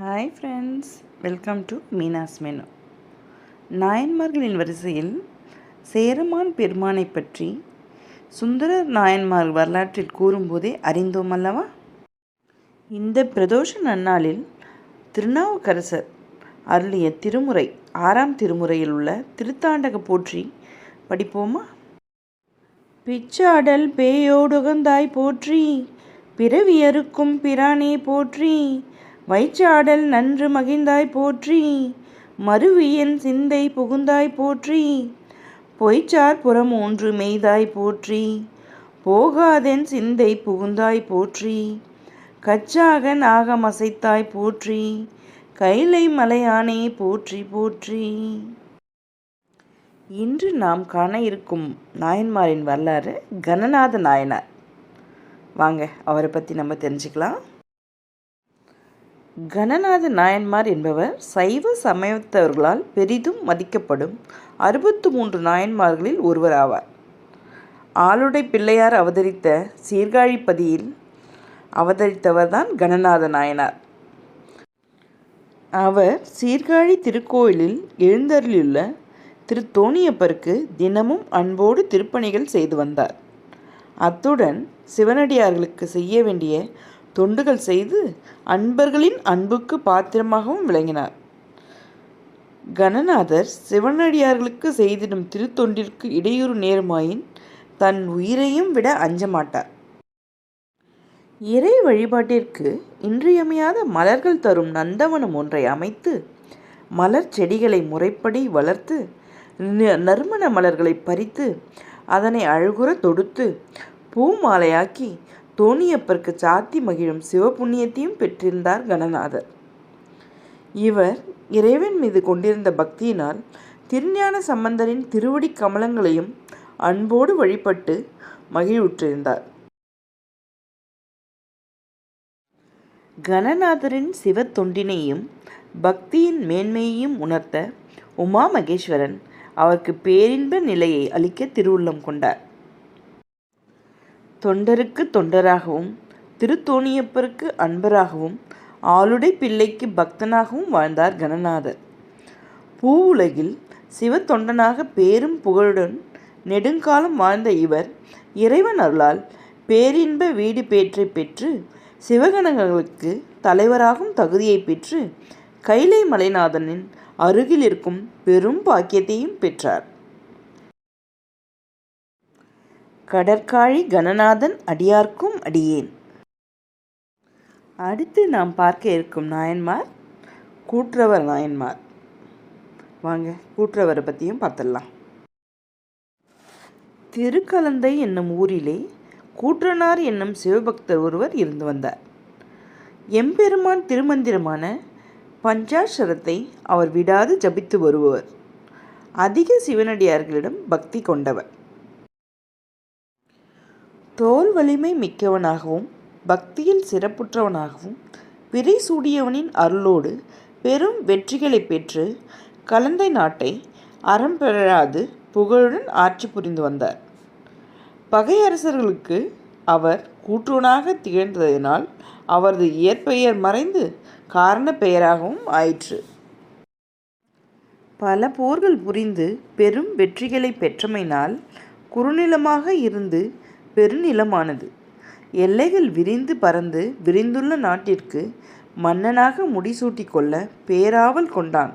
Hi friends welcome to Meena's menu நாயன்மார்களின் வரிசையில் சேரமான் பெருமானை பற்றி சுந்தர நாயன்மார் வரலாற்றில் கூறும்போதே அறிந்தோம் அல்லவா? இந்த பிரதோஷ நன்னாளில் திருநாவுக்கரசர் அருளிய திருமுறை ஆறாம் திருமுறையில் உள்ள திருத்தாண்டக போற்றி படிப்போமா? பிச்சாடல் பேயோடுகந்தாய் போற்றி பிறவியருக்கும் பிரானே போற்றி வைச்சாடல் நன்று மகிழ்ந்தாய் போற்றி. மறுவியன் சிந்தை புகுந்தாய் போற்றி. பொய்ச்சார் புறம் ஒன்று மெய்தாய் போற்றி. போகாதென் சிந்தை புகுந்தாய் போற்றி. கச்சாக நாகமசைத்தாய் போற்றி. கைலை மலையானே போற்றி போற்றி. இன்று நாம் காண இருக்கும் நாயன்மாரின் வரலாறு கணநாத நாயனார். வாங்க அவரை பற்றி நம்ம தெரிஞ்சுக்கலாம். கணநாத நாயன்மார் என்பவர் சைவ சமயத்தவர்களால் பெரிதும் மதிக்கப்படும் அறுபத்து மூன்று நாயன்மார்களில் ஒருவர் ஆவார். ஆளுடை பிள்ளையார் அவதரித்த சீர்காழிப்பதியில் அவதரித்தவர்தான் கணநாத நாயனார். அவர் சீர்காழி திருக்கோயிலில் எழுந்தருளியுள்ள திருத்தோணியப்பருக்கு தினமும் அன்போடு திருப்பணிகள் செய்து வந்தார். அத்துடன் சிவனடியார்களுக்கு செய்ய வேண்டிய தொண்டுகள் செய்து அன்பர்களின் அன்புக்கு பாத்திரமாகவும் விளங்கினார். கணநாதர் சிவனடியார்களுக்கு செய்திடும் திருத்தொண்டிற்கு இடையூறு நேருமாயின் தன் உயிரையும் விட அஞ்சமாட்டார். இறை வழிபாட்டிற்கு இன்றியமையாத மலர்கள் தரும் நந்தவனம் ஒன்றை அமைத்து மலர் செடிகளை முறைப்படி வளர்த்து நறுமண மலர்களை பறித்து அதனை அழுகுற தொடுத்து பூ மாலையாக்கி தோணியப்பருக்கு சாத்தி மகிழும் சிவபுண்ணியத்தையும் பெற்றிருந்தார் கணநாதர். இவர் இறைவன் மீது கொண்டிருந்த பக்தியினால் திருஞான சம்பந்தரின் திருவடி கமலங்களையும் அன்போடு வழிபட்டு மகிழ்வுற்றிருந்தார். கணநாதரின் சிவ தொண்டினையும் பக்தியின் மேன்மையையும் உணர்த்த உமா மகேஸ்வரன் அவருக்கு பேரின்ப நிலையை அளிக்க திருவுள்ளம் கொண்டார். தொண்டருக்கு தொண்டராகவும் திருத்தோணியப்பருக்கு அன்பராகவும் ஆளுடை பிள்ளைக்கு பக்தனாகவும் வாழ்ந்தார் கணநாதர். பூ உலகில் சிவ தொண்டனாக பேரும் புகழுடன் நெடுங்காலம் வாழ்ந்த இவர் இறைவன் அருளால் பேரின்ப வீடு பேற்றை பெற்று சிவகணங்களுக்கு தலைவராகும் தகுதியை பெற்று கைலை மலைநாதனின் அருகில் இருக்கும் பெரும் பாக்கியத்தையும் பெற்றார். கடற்காழி கணநாதன் அடியார்க்கும் அடியேன். அடுத்து நாம் பார்க்க இருக்கும் நாயன்மார் கூற்றவர் நாயன்மார். வாங்க கூற்றவரை பற்றியும் பார்த்துடலாம். திருக்கலந்தை என்னும் ஊரிலே கூற்றனார் என்னும் சிவபக்தர் ஒருவர் இருந்து வந்தார். எம்பெருமான் திருமந்திரமான பஞ்சாட்சரத்தை அவர் விடாது ஜபித்து வருபவர். அதிக சிவனடியார்களிடம் பக்தி கொண்டவர். தோல் வலிமை மிக்கவனாகவும் பக்தியில் சிறப்புற்றவனாகவும் விரை சூடியவனின் அருளோடு பெரும் வெற்றிகளை பெற்று கலந்தை நாட்டை அறம் பெறாது புகழுடன் ஆட்சி புரிந்து வந்தார். பகையரசர்களுக்கு அவர் கூற்றுவனாக திகழ்ந்ததினால் அவரது இயற்பெயர் மறைந்து காரண பெயராகவும் ஆயிற்று. பல போர்கள் புரிந்து பெரும் வெற்றிகளை பெற்றமையினால் குறுநிலமாக இருந்து பெருநிலமானது. எல்லைகள் விரிந்து பறந்து விரிந்துள்ள நாட்டிற்கு மன்னனாக முடிசூட்டிக்கொள்ள பேராவல் கொண்டான்.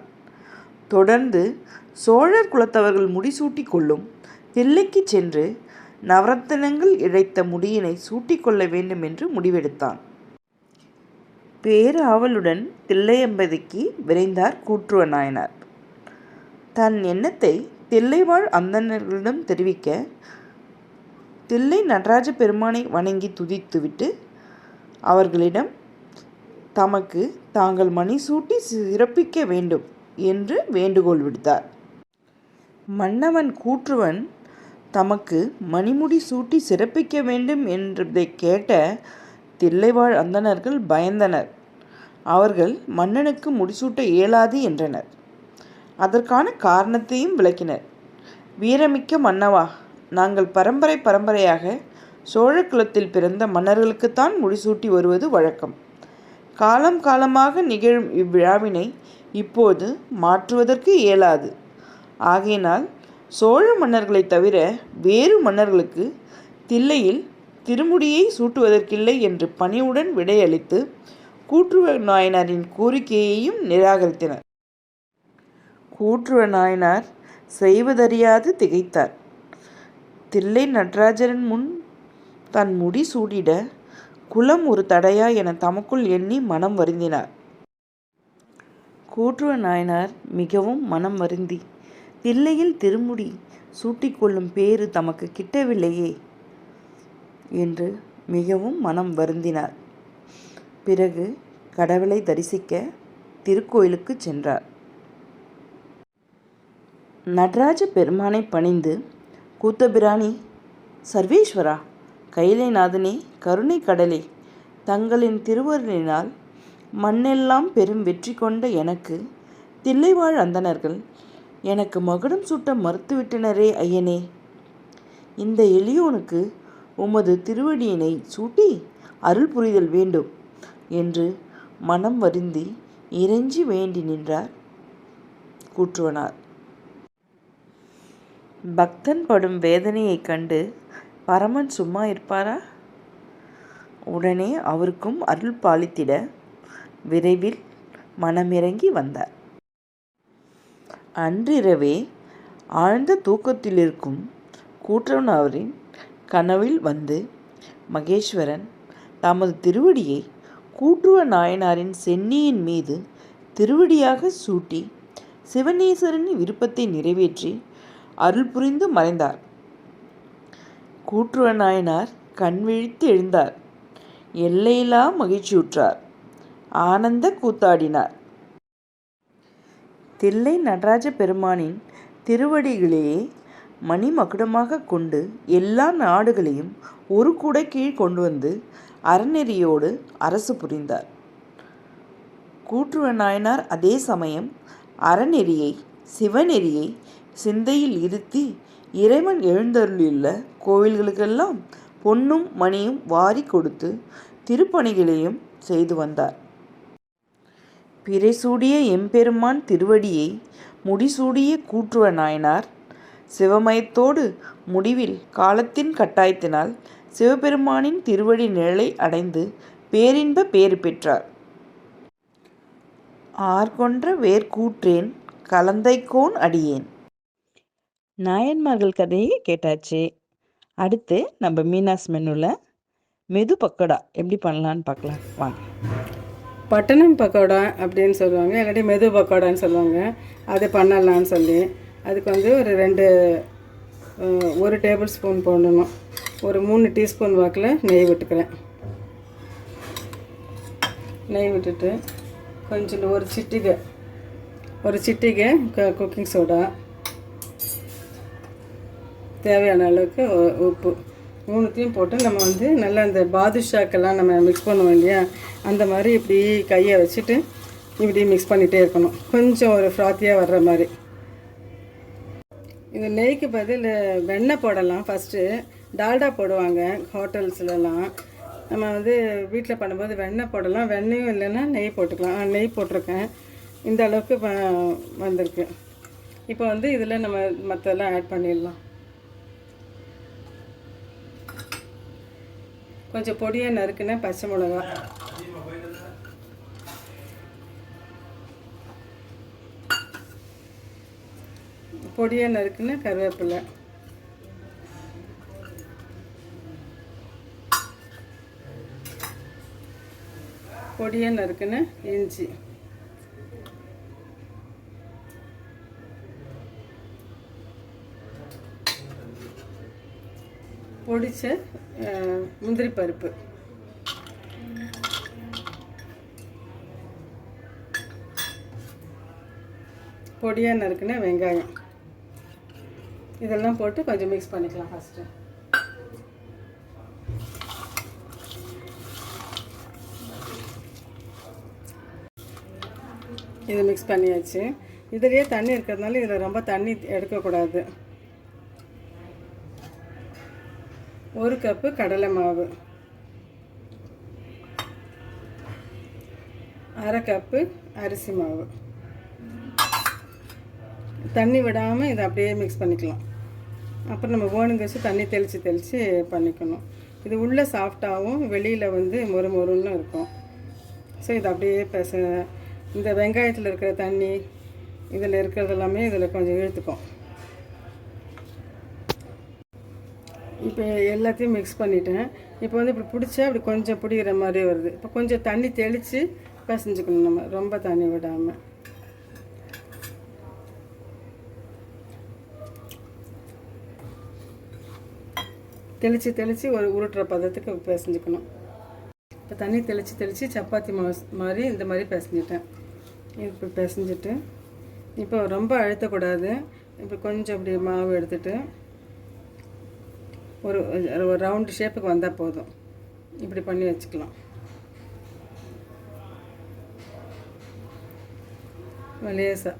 தொடர்ந்து சோழர் குலத்தவர்கள் முடிசூட்டி கொள்ளும் தில்லைக்கு சென்று நவரத்தனங்கள் இழைத்த முடியினை சூட்டிக்கொள்ள வேண்டும் என்று முடிவெடுத்தான். பேராவலுடன் தில்லையம்பதிக்கு விரைந்தார் கூற்றுவ நாயனார் தன் எண்ணத்தை தில்லைவாழ் அந்தணர்களிடம் தெரிவிக்க தில்லை நடராஜ பெருமானை வணங்கி துதித்துவிட்டு அவர்களிடம் தமக்கு தாங்கள் மணி சூட்டி சிறப்பிக்க வேண்டும் என்று வேண்டுகோள் விடுத்தார். மன்னவன் கூற்றுவன் தமக்கு மணிமுடி சூட்டி சிறப்பிக்க வேண்டும் என்றதை கேட்ட தில்லைவாழ் அந்தணர்கள் பயந்தனர். அவர்கள் மன்னனுக்கு முடிசூட்ட இயலாது என்றனர். அதற்கான காரணத்தையும் விளக்கினர். வீரமிக்க மன்னவா நாங்கள் பரம்பரை பரம்பரையாக சோழ குலத்தில் பிறந்த மன்னர்களுக்குத்தான் முடிசூட்டி வருவது வழக்கம். காலம் காலமாக நிகழும் இவ்விழாவினை இப்போது மாற்றுவதற்கு இயலாது. ஆகையினால் சோழ மன்னர்களைத் தவிர வேறு மன்னர்களுக்கு தில்லையில் திருமுடியை சூட்டுவதற்கில்லை என்று பணிவுடன் விடையளித்து கூற்றுவ நாயனாரின் கோரிக்கையையும் நிராகரித்தனர். கூற்றுவ நாயனார் செய்வதறியாது திகைத்தார். தில்லை நடராஜரின் முன் தன் முடி சூடிட குலம் ஒரு தடையா என தமக்குள் எண்ணி மனம் வருந்தினார். கூற்றுவ நாயனார் மிகவும் மனம் வருந்தி தில்லையில் திருமுடி சூட்டிக்கொள்ளும் பேறு தமக்கு கிட்டவில்லையே என்று மிகவும் மனம் வருந்தினார். பிறகு கடவுளை தரிசிக்க திருக்கோயிலுக்கு சென்றார். நடராஜ பெருமானை பணிந்து கூத்தபிராணி சர்வேஸ்வரா கைலைநாதனே கருணை கடலே தங்களின் திருவருளினால் மண்ணெல்லாம் பெரும் வெற்றி கொண்ட எனக்கு தில்லைவாழ் அந்தணர்கள் எனக்கு மகுடம் சூட்ட மறுத்துவிட்டனரே ஐயனே. இந்த எளியோனுக்கு உமது திருவடியினை சூட்டி அருள் புரிதல் வேண்டும் என்று மனம் வருந்தி இறைஞ்சி வேண்டி நின்றார் கூற்றுவனார். பக்தன் படும் வேதனையைக் கண்டு பரமன் சும்மா இருப்பாரா? உடனே அவருக்கும் அருள் பாலித்திட விரைவில் மனமிறங்கி வந்தார். அன்றிரவே ஆழ்ந்த தூக்கத்திலிருக்கும் கூற்றவனவரின் கனவில் வந்து மகேஸ்வரன் தமது திருவடியை கூற்றுவ நாயனாரின் சென்னியின் மீது திருவடியாக சூட்டி சிவனேஸ்வரனின் விருப்பத்தை நிறைவேற்றி அருள் புரிந்து மறைந்தார். கூற்றுவ நாயனார் கண் விழித்து எழுந்தார். எல்லையிலா மகிழ்ச்சியுற்றார். ஆனந்த கூத்தாடினார். தில்லை நடராஜ பெருமானின் திருவடிகளையே மணிமகுடமாக கொண்டு எல்லா நாடுகளையும் ஒரு கூட கீழ் கொண்டு வந்து அறநெறியோடு அரசு புரிந்தார். கூற்றுவ நாயனார் அதே சமயம் அறநெறியை சிவநெறியை சிந்தையில் இருத்தி இறைவன் எழுந்தருளியுள்ள கோவில்களுக்கெல்லாம் பொன்னும் மணியும் வாரி கொடுத்து திருப்பணிகளையும் செய்து வந்தார். பிறைசூடிய எம்பெருமான் திருவடியை முடிசூடிய கூற்றுவ நாயனார் சிவமயத்தோடு முடிவில் காலத்தின் கட்டாயத்தினால் சிவபெருமானின் திருவடி நிழலை அடைந்து பேரின்ப பேறு பெற்றார். ஆர்கொன்ற வேர்கூற்றேன் கலந்தைக்கோன் அடியேன். நாயன்மார்கள் கதையை கேட்டாச்சு. அடுத்து நம்ம மீனாஸ் மெனுவில் மெது பக்கோடா எப்படி பண்ணலான்னு பார்க்கலாம். வாங்க. பட்டணம் பக்கோடா அப்படின்னு சொல்லுவாங்க. இல்லாட்டி மெது பக்கோடான்னு சொல்லுவாங்க. அது பண்ணலான்னு சொல்லி. அதுக்கு வந்து ஒரு ரெண்டு ஒரு டேபிள் ஸ்பூன் போடணும். ஒரு மூணு டீஸ்பூன் வாக்கில் நெய் விட்டுக்கிறேன். நெய் விட்டுட்டு கொஞ்சம் ஒரு சிட்டிகை ஒரு சிட்டிகை குக்கிங் சோடா. தேவையான அளவுக்கு உப்பு மூணுத்தையும் போட்டு நம்ம வந்து நல்லா அந்த பாதுஷாக்கெல்லாம் நம்ம மிக்ஸ் பண்ணுவோம் இல்லையா? அந்த மாதிரி இப்படி கையை வச்சுட்டு இப்படி மிக்ஸ் பண்ணிகிட்டே இருக்கணும். கொஞ்சம் ஒரு ஃப்ராத்தியாக வர்ற மாதிரி. இந்த நெய்க்கு பதில் வெண்ணெய் போடலாம். ஃபஸ்ட்டு டால்டா போடுவாங்க ஹோட்டல்ஸ்லலாம். நம்ம வந்து வீட்டில் பண்ணும்போது வெண்ணெய் போடலாம். வெண்ணையும் இல்லைன்னா நெய் போட்டுக்கலாம். நெய் போட்டிருக்கேன். இந்த அளவுக்கு வ- வந்திருக்கு. இப்போ வந்து இதில் நம்ம மற்றெல்லாம் ஆட் பண்ணிடலாம். கொஞ்சம் பொடியாக நறுக்குன பச்சை மிளகா. பொடியாக நறுக்குன கருவேப்பிலை. பொடியாக நறுக்குன இஞ்சி. பொடிச்ச முந்திரி பருப்பு. பொடியாக நறுக்குன வெங்காயம். இதெல்லாம் போட்டு கொஞ்சம் மிக்ஸ் பண்ணிக்கலாம் ஃபஸ்ட்டு இதை மிக்ஸ் பண்ணியாச்சு. இதுலேயே தண்ணி இருக்கிறதுனால இதில் ரொம்ப தண்ணி எடுக்கக்கூடாது. ஒரு கப்பு கடலை மாவு. அரை கப்பு அரிசி மாவு. தண்ணி விடாமல் இதை அப்படியே மிக்ஸ் பண்ணிக்கலாம். அப்புறம் நம்ம வேணுங்க தண்ணி தெளித்து தெளித்து பண்ணிக்கணும். இது உள்ளே சாஃப்டாகவும் வெளியில் வந்து மொறு மொறுன்னு இருக்கும். ஸோ இது அப்படியே பேச இந்த வெங்காயத்தில் இருக்கிற தண்ணி இதில் இருக்கிறது எல்லாமே இதில் கொஞ்சம் இழுத்துக்கும். இப்போ எல்லாத்தையும் மிக்ஸ் பண்ணிட்டேன். இப்போ வந்து இப்படி பிடிச்சா அப்படி கொஞ்சம் பிடிக்கிற மாதிரி வருது. இப்போ கொஞ்சம் தண்ணி தெளித்து பிசைஞ்சுக்கணும் நம்ம. ரொம்ப தண்ணி விடாமல் தெளித்து தெளித்து ஒரு உருட்டுற பதத்துக்கு பிசைஞ்சுக்கணும் இப்போ தண்ணி தெளித்து தெளித்து சப்பாத்தி மாவு மாதிரி இந்த மாதிரி பிசைஞ்சிட்டேன். இப்போ பிசைஞ்சிட்டு இப்போ ரொம்ப அழுத்தக்கூடாது. இப்போ கொஞ்சம் அப்படி மாவு எடுத்துகிட்டு ஒரு ஒரு ரவுண்டு ஷேப்புக்கு வந்தால் போதும். இப்படி பண்ணி வச்சுக்கலாம். லேசாக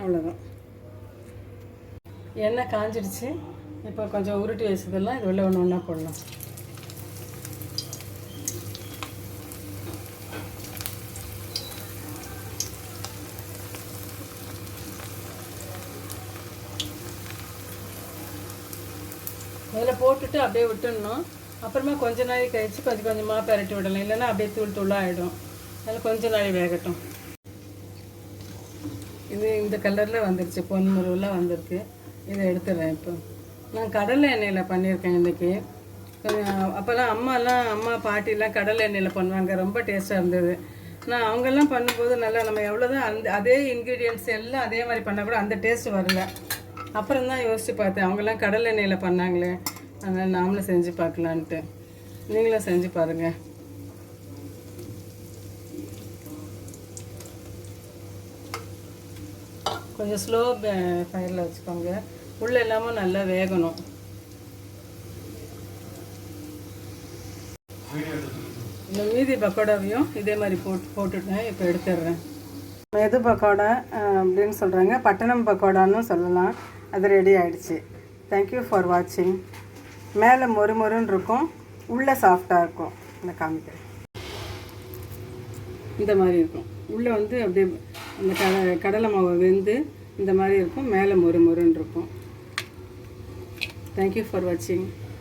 அவ்வளோதான் எண்ணெய் காஞ்சிடுச்சு இப்போ கொஞ்சம் உருட்டி வச்சதெல்லாம் இது உள்ள ஒன்று ஒன்றா போடலாம் அதில் போட்டுட்டு அப்படியே விட்டுடணும். அப்புறமா கொஞ்ச நாள் கழிச்சு கொஞ்சம் கொஞ்சமாக பரட்டி விடலாம் இல்லைன்னா அப்படியே தூள் தூளாக ஆகிடும் அதில் கொஞ்ச நாள் வேகட்டும். இது இந்த கலரில் வந்துருச்சு. பொன் முருவில் வந்திருக்கு. இதை எடுத்துடுறேன் இப்போ. நான் கடலை எண்ணெயில் பண்ணியிருக்கேன் இன்றைக்கி அப்போல்லாம் அம்மாலாம் அம்மா பாட்டிலாம் கடலை எண்ணெயில் பண்ணுவாங்க. ரொம்ப டேஸ்ட்டாக இருந்தது. நான் அவங்கெல்லாம் பண்ணும்போது நல்லா நம்ம எவ்வளோதான் அந்த அதே இன்க்ரீடியன்ட்ஸ் எல்லாம் அதே மாதிரி பண்ணால் கூட அந்த டேஸ்ட் வரல. அப்புறம் தான் யோசித்து பார்த்தேன். அவங்கெல்லாம் கடலை எண்ணெயில் பண்ணாங்களே. அதனால் நாமளும் செஞ்சு பார்க்கலான்ட்டு. நீங்களும் செஞ்சு பாருங்கள் கொஞ்சம் ஸ்லோ ஃபயரில் வச்சுக்கோங்க. உள்ளே எல்லாமும் நல்லா வேகணும். இந்த மீதி பக்கோடாவையும் இதே மாதிரி போட்டு போட்டுட்டேன் இப்போ எடுத்துடுறேன். எது பக்கோடா அப்படின்னு சொல்கிறாங்க பட்டணம் பக்கோடான்னு சொல்லலாம். அது ரெடி ஆயிடுச்சு. தேங்க்யூ ஃபார் வாட்சிங் மேலே மொறு மொறுன்னு இருக்கும். உள்ளே சாஃப்டாக இருக்கும். இந்த காமிக்கிறேன் இந்த மாதிரி இருக்கும். உள்ளே வந்து அப்படியே அந்த கட கடலை மாவு வெந்து இந்த மாதிரி இருக்கும். மேலே மொறு மொறுன்னு இருக்கும். தேங்க்யூ ஃபார் வாட்சிங்